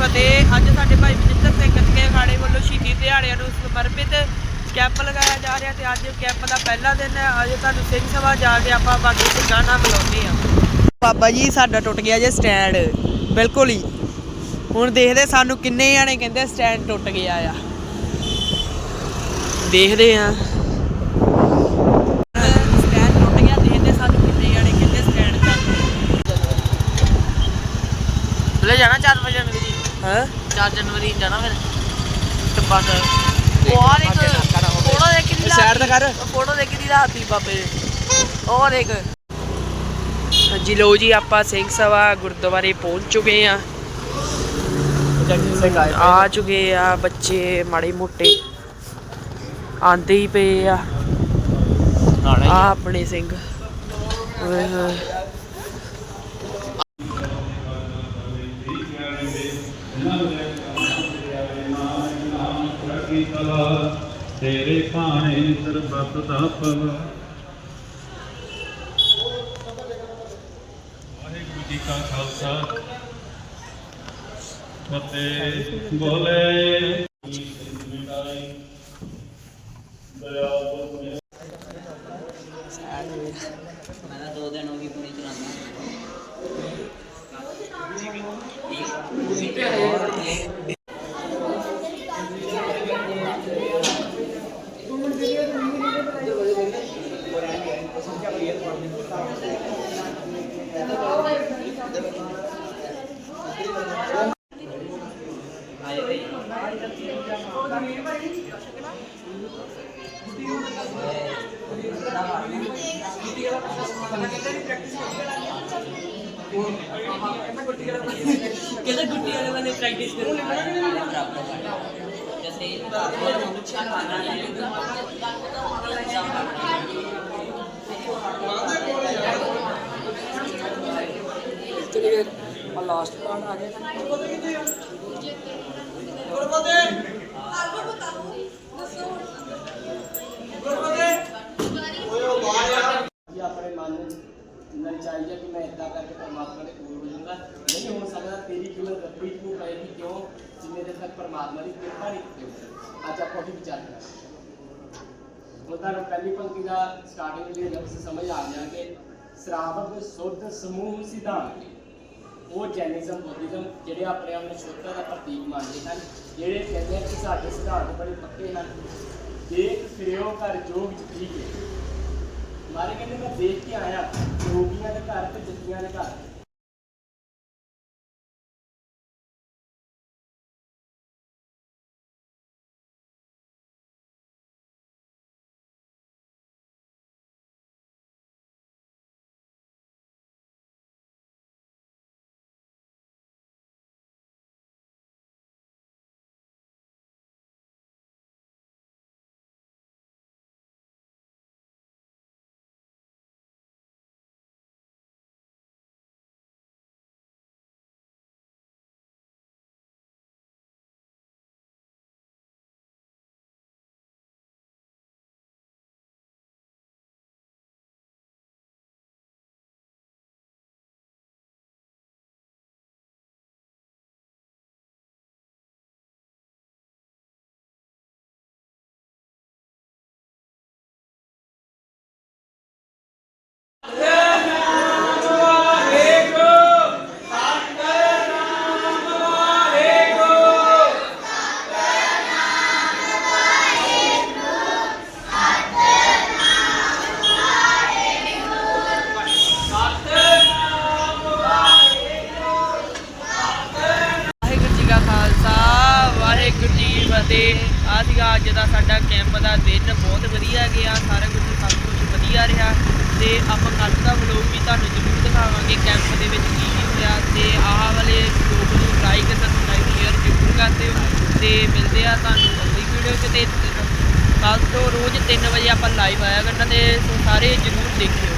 ਫਤਿਹ। ਅੱਜ ਸਾਡੇ ਭਾਈ ਮਨਿੰਦਰ ਸਿੰਘ ਕੇ ਅਖਾੜੇ ਵੱਲੋਂ ਸ਼ਹੀਦੀ ਦਿਹਾੜਿਆਂ ਨੂੰ ਸਮਰਪਿਤ ਕੈਂਪ ਲਗਾਇਆ ਜਾ ਰਿਹਾ ਤੇ ਅੱਜ ਕੈਂਪ ਦਾ ਪਹਿਲਾ ਦਿਨ ਹੈ। ਅੱਜ ਤੁਹਾਨੂੰ ਸਿੰਘ ਸਭਾ ਜਾ ਕੇ ਆਪਾਂ ਬਾਕੀ ਸਿੰਘਾਂ ਨਾਲ ਮਿਲਾਉਂਦੇ ਆ ਬਾਬਾ ਜੀ, ਸਾਡਾ ਟੁੱਟ ਗਿਆ ਜੇ ਸਟੈਂਡ। ਬਿਲਕੁਲ ਹੀ। ਹੁਣ ਦੇਖਦੇ ਸਾਨੂੰ ਕਿੰਨੇ ਜਾਣੇ ਕਹਿੰਦੇ ਸਟੈਂਡ ਟੁੱਟ ਗਿਆ ਆ। ਦੇਖਦੇ ਆ ਸਟੈਂਡ ਟੁੱਟ ਗਿਆ ਦੇਖਦੇ ਸਾਨੂੰ ਕਿੰਨੇ ਜਾਣੇ ਕਹਿੰਦੇ ਸਟੈਂਡ ਚੱਲ ਬਲੇ ਜਾਣਾ 4 ਵਜੇ ਜਨਵਰੀ ਹਾਂ। 4 ਜਨਵਰੀ ਨੂੰ ਜਾਣਾ ਫਿਰ। ਤੇ ਬਸ। ਹੋਰ ਇੱਕ ਫੋਟੋ ਦੇਖ ਕਿੰਨੀ ਸਾਈਡ ਤੇ ਕਰ ਫੋਟੋ ਦੇਖ ਕਿੰਨੀ ਰਾਤੀ ਬਾਬੇ। ਦੇ ਹੋਰ ਇੱਕ ਹਾਂਜੀ ਲੋ ਜੀ ਆਪਾਂ ਸਿੰਘ ਸਭਾ ਗੁਰਦੁਆਰੇ ਪਹੁੰਚ ਚੁੱਕੇ ਆ ਆ ਚੁੱਕੇ ਆ ਬੱਚੇ ਮਾੜੇ ਮੋਟੇ। ਆਂਦੇ ਹੀ ਪਏ ਆ। ਆ। ਆਪਣੇ ਸਿੰਘ। ਓਏ ਹੋਏ। ਤੇਰੇ ਭਾਣੇ ਸਰਬੱਤ ਦਾ ਭਲਾ। ਵਾਹਿਗੁਰੂ ਜੀ ਕਾ ਖਾਲਸਾ। ਫਤਿਹ ਬੋਲੇ ਮੈਂ ਦੋ ਦਿਨ ਹੋ ਗਏ ਪੂਰੀ ਚਲਾਉਂਦਾ ਕਿਹਦੇ ਗੁੱਟੀ ਵਾਲੇ ਵਾਲੇ ਪ੍ਰੈਕਟਿਸ ਚਲੇ ਗਏ ਲਾਸਟ ਪਾਰਟ ਆ ਗਿਆ ਕਿ ਆਪਣੇ ਮਨ ਨਾਲ ਚਾਹੀਏ ਕਿ ਮੈਂ ਇਦਾਂ ਕਰਕੇ ਪਰਮਾਤਮਾ ਦੇ ਕੋਲ ਹੋ ਜਾਊਂਗਾ ਨਹੀਂ ਹੋ ਸਕਦਾ ਤੇਰੀ ਕੀਮਤ ਰੱਬੀ ਨੂੰ ਕਿਉਂ? ਜਿੰਨੇ ਦਿਨ ਤੱਕ ਪਰਮਾਤਮਾ ਦੀ ਕਿਰਪਾ ਨਹੀਂ ਕੀਤੀ ਅੱਜ ਆਪਾਂ ਉਹੀ ਵਿਚਾਰ ਕਰਾਂਗੇ ਤੁਹਾਨੂੰ ਪਹਿਲੀ ਪੰਕਤੀ ਦਾ ਸਟਾਰਟਿੰਗ ਦੇ ਲਫ਼ਜ਼ ਸਮਝ ਆ ਗਿਆ ਕਿ ਸ਼ਰਾਵਕ ਸੁੱਧ ਸਮੂਹ ਸਿਧਾਂਤ ਉਹ ਜੈਨਿਜ਼ਮ, ਬੁੱਧਿਜ਼ਮ ਜਿਹੜੇ ਆਪਣੇ ਆਪ ਨੂੰ ਸ਼ੁੱਧਤਾ ਦਾ ਪ੍ਰਤੀਕ ਮੰਨਦੇ ਹਨ, ਜਿਹੜੇ ਕਹਿੰਦੇ ਆ ਕਿ ਸਾਡੇ ਸਿਧਾਂਤ ਬੜੇ ਪੱਕੇ ਹਨ। ਦੇਖ ਫਿਰਿਓ ਘਰ ਜੋ ਠੀਕ ਹੈ। ਮਾਰੇ ਕਹਿੰਦੇ, ਮੈਂ ਦੇਖ ਕੇ ਆਇਆ। ਫਤਿਹ ਸੀਗਾ, ਅੱਜ ਦਾ ਸਾਡਾ ਕੈਂਪ ਦਾ ਦਿਨ ਬਹੁਤ ਵਧੀਆ ਗਿਆ, ਸਾਰਾ ਕੁਝ ਸਭ ਕੁਝ ਵਧੀਆ ਰਿਹਾ ਤੇ ਆਪਾਂ ਕੱਲ ਦਾ ਵਲੋਗ ਵੀ ਤੁਹਾਨੂੰ ਜ਼ਰੂਰ ਦਿਖਾਵਾਂਗੇ ਕੈਂਪ ਦੇ ਵਿੱਚ ਕੀ ਕੀ ਹੋਇਆ ਤੇ ਆਹ ਵਾਲੇ ਵਲੋਗ ਨੂੰ ਲਾਈਕ ਸਬਸਕ੍ਰਾਈਬ ਸ਼ੇਅਰ ਜ਼ਰੂਰ ਕਰ ਦਿਓ ਤੇ ਮਿਲਦੇ ਆ ਤੁਹਾਨੂੰ ਅਗਲੀ ਵੀਡੀਓ 'ਚ ਤੇ ਕੱਲ ਤੋਂ ਰੋਜ਼ 3 ਵਜੇ ਆਪਾਂ ਲਾਈਵ ਆਇਆ ਕਰਨਾ ਤੇ ਸਾਰੇ ਜ਼ਰੂਰ ਦੇਖਿਓ।